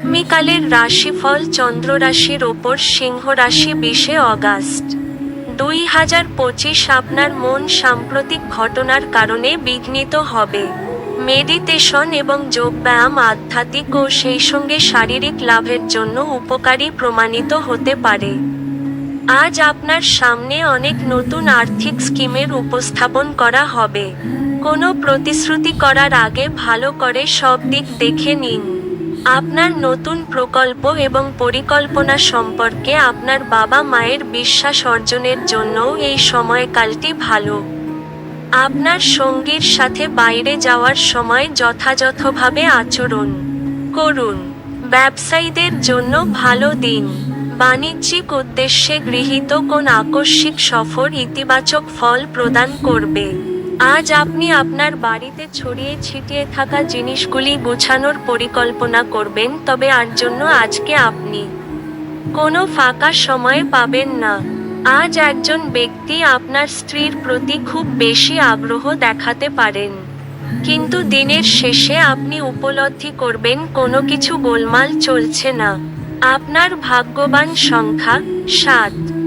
আগামীকালের রাশিফল চন্দ্র রাশির ওপর সিংহ রাশি বিশে অগাস্ট। দুই হাজার পঁচিশ আপনার মন সাম্প্রতিক ঘটনার কারণে বিঘ্নিত হবে। মেডিটেশন এবং যোগব্যায়াম আধ্যাত্মিক ও সেই সঙ্গে শারীরিক লাভের জন্য উপকারী প্রমাণিত হতে পারে। আজ আপনার সামনে অনেক নতুন আর্থিক স্কিমের উপস্থাপন করা হবে। কোনো প্রতিশ্রুতি করার আগে ভালো করে সব দিক দেখে নিন। আপনার নতুন প্রকল্প এবং পরিকল্পনা সম্পর্কে আপনার বাবা মায়ের বিশ্বাস অর্জনের জন্যও এই সময়কালটি ভালো। আপনার সঙ্গীর সাথে বাইরে যাওয়ার সময় যথাযথভাবে আচরণ করুন। ব্যবসায়ীদের জন্য ভালো দিন। বাণিজ্যিক উদ্দেশ্যে গৃহীত কোন আকস্মিক সফর ইতিবাচক ফল প্রদান করবে। আজ আপনি আপনার বাড়িতে ছড়িয়ে ছিটিয়ে থাকা জিনিসগুলি গুছানোর পরিকল্পনা করবেন, তবে আর জন্য আজকে আপনি কোনো ফাঁকা সময় পাবেন না। আজ একজন ব্যক্তি আপনার স্ত্রীর প্রতি খুব বেশি আগ্রহ দেখাতে পারেন। কিন্তু দিনের শেষে আপনি উপলব্ধি করবেন, কোনো কিছু গোলমাল চলছে না। আপনার ভাগ্যবান সংখ্যা সাত।